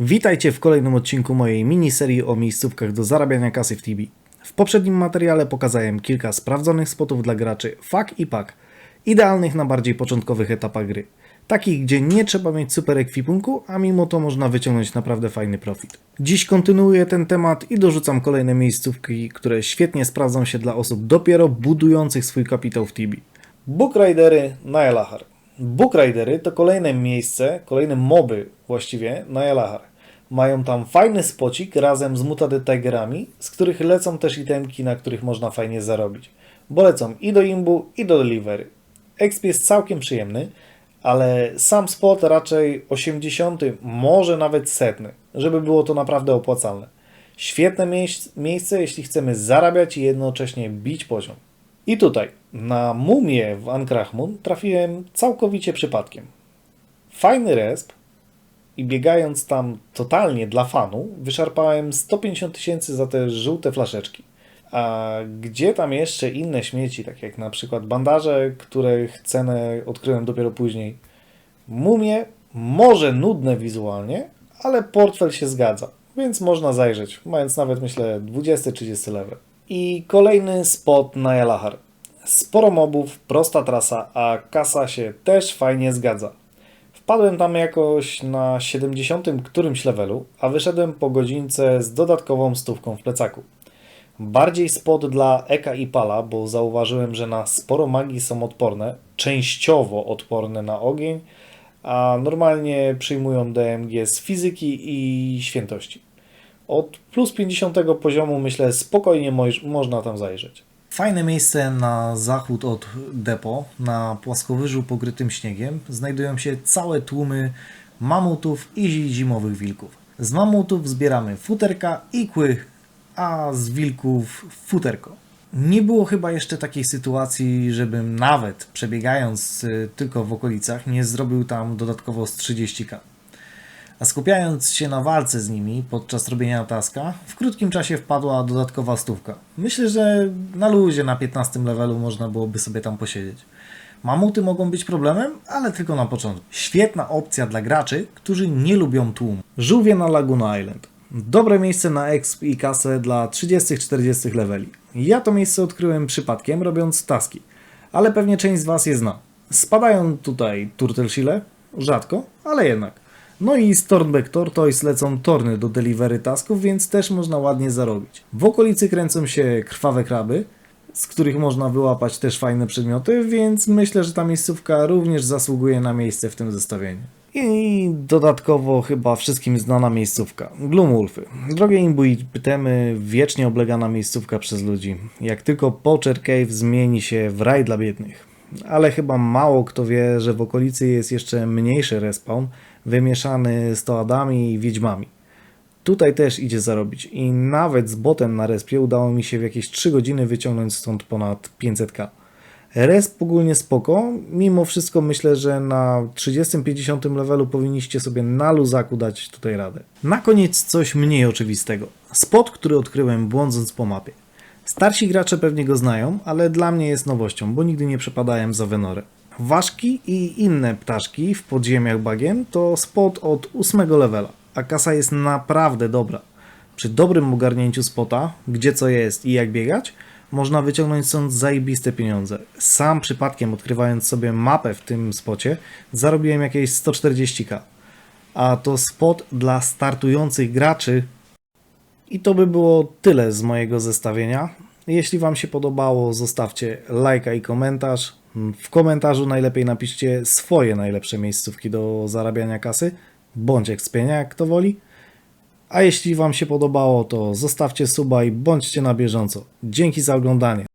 Witajcie w kolejnym odcinku mojej miniserii o miejscówkach do zarabiania kasy w TB. W poprzednim materiale pokazałem kilka sprawdzonych spotów dla graczy FAK i PAK, idealnych na bardziej początkowych etapach gry. Takich, gdzie nie trzeba mieć super ekwipunku, a mimo to można wyciągnąć naprawdę fajny profit. Dziś kontynuuję ten temat i dorzucam kolejne miejscówki, które świetnie sprawdzą się dla osób dopiero budujących swój kapitał w TB. Bookridery na Elahar. Bookridery to kolejne miejsce, kolejne moby właściwie na Elahar. Mają tam fajny spocik razem z Mutade Tigerami, z których lecą też itemki, na których można fajnie zarobić. Bo lecą i do imbu, i do delivery. Exp jest całkiem przyjemny, ale sam spot raczej 80, może nawet setny, żeby było to naprawdę opłacalne. Świetne miejsc- miejsce, jeśli chcemy zarabiać i jednocześnie bić poziom. I tutaj, na mumię w Ankrachmun trafiłem całkowicie przypadkiem. Fajny resp i biegając tam totalnie dla fanu, wyszarpałem 150 tysięcy za te żółte flaszeczki. A gdzie tam jeszcze inne śmieci, tak jak na przykład bandaże, których cenę odkryłem dopiero później. Mumie, może nudne wizualnie, ale portfel się zgadza, więc można zajrzeć, mając nawet myślę 20-30 level. I kolejny spot na Elahar. Sporo mobów, prosta trasa, a kasa się też fajnie zgadza. Wpadłem tam jakoś na 70 którymś levelu, a wyszedłem po godzince z dodatkową stówką w plecaku. Bardziej spot dla Eka i Pala, bo zauważyłem, że na sporo magii są odporne, częściowo odporne na ogień, a normalnie przyjmują DMG z fizyki i świętości. Od plus 50 poziomu myślę spokojnie można tam zajrzeć. Fajne miejsce na zachód od depo, na płaskowyżu pokrytym śniegiem, znajdują się całe tłumy mamutów i zimowych wilków. Z mamutów zbieramy futerka i kły, a z wilków futerko. Nie było chyba jeszcze takiej sytuacji, żebym nawet przebiegając y, tylko w okolicach nie zrobił tam dodatkowo z 30k. A skupiając się na walce z nimi podczas robienia taska, w krótkim czasie wpadła dodatkowa stówka. Myślę, że na luzie na 15 levelu można byłoby sobie tam posiedzieć. Mamuty mogą być problemem, ale tylko na początku. Świetna opcja dla graczy, którzy nie lubią tłumu. Żółwie na Laguna Island. Dobre miejsce na exp i kasę dla 30-40 leveli. Ja to miejsce odkryłem przypadkiem, robiąc taski, ale pewnie część z Was je zna. Spadają tutaj turtleshile, rzadko, ale jednak. No i z Tornback Tortoise lecą torny do delivery tasków, więc też można ładnie zarobić. W okolicy kręcą się krwawe kraby, z których można wyłapać też fajne przedmioty, więc myślę, że ta miejscówka również zasługuje na miejsce w tym zestawieniu. I dodatkowo chyba wszystkim znana miejscówka. Gloomwolfy. Drogie imbuit pytemy, wiecznie oblegana miejscówka przez ludzi. Jak tylko Poacher Cave zmieni się w raj dla biednych. Ale chyba mało kto wie, że w okolicy jest jeszcze mniejszy respawn, wymieszany z toadami i wiedźmami. Tutaj też idzie zarobić i nawet z botem na respie udało mi się w jakieś 3 godziny wyciągnąć stąd ponad 500k. Resp ogólnie spoko, mimo wszystko myślę, że na 30-50 levelu powinniście sobie na luzaku dać tutaj radę. Na koniec coś mniej oczywistego. Spot, który odkryłem błądząc po mapie. Starsi gracze pewnie go znają, ale dla mnie jest nowością, bo nigdy nie przepadałem za Venorę. Ważki i inne ptaszki w podziemiach bagien to spot od 8 levela, a kasa jest naprawdę dobra. Przy dobrym ogarnięciu spota, gdzie co jest i jak biegać, można wyciągnąć stąd zajebiste pieniądze. Sam przypadkiem odkrywając sobie mapę w tym spocie, zarobiłem jakieś 140k. A to spot dla startujących graczy i to by było tyle z mojego zestawienia. Jeśli Wam się podobało, zostawcie lajka i komentarz. W komentarzu najlepiej napiszcie swoje najlepsze miejscówki do zarabiania kasy, bądź ekspienia, jak to woli. A jeśli Wam się podobało, to zostawcie suba i bądźcie na bieżąco. Dzięki za oglądanie.